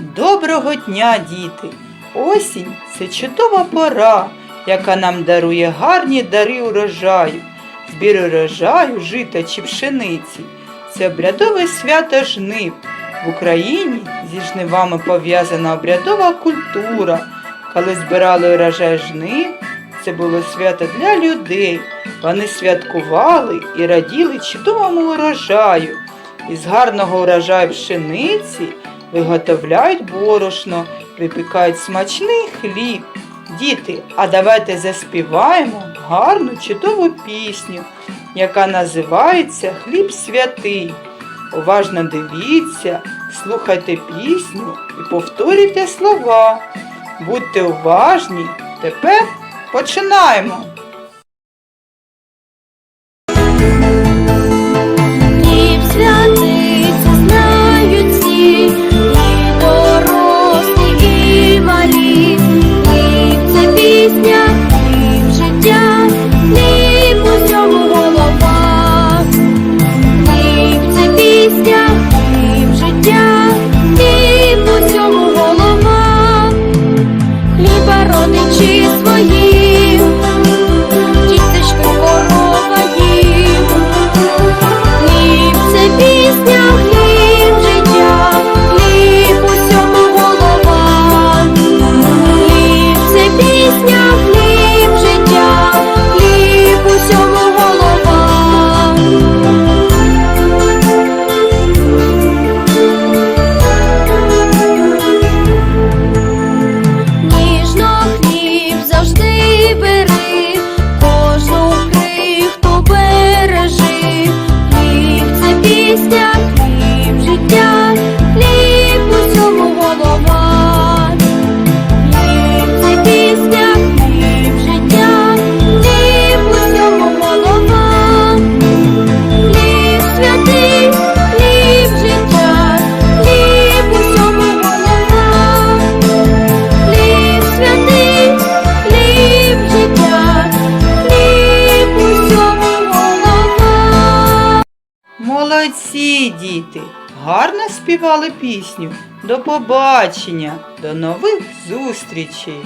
Доброго дня, діти! Осінь це чудова пора, яка нам дарує гарні дари урожаю. Збір урожаю, жита чи пшениці. Це обрядове свято жнив. В Україні зі жнивами пов'язана обрядова культура. Коли збирали урожай жнив, це було свято для людей. Вони святкували і раділи чудовому урожаю. Із гарного урожаю пшениці виготовляють борошно, випікають смачний хліб. Діти, а давайте заспіваємо гарну чудову пісню, яка називається Хліб святий. Уважно дивіться, слухайте пісню і повторюйте слова. Будьте уважні. Тепер починаємо. Молодці, діти! Гарно співали пісню. До побачення, до нових зустрічей!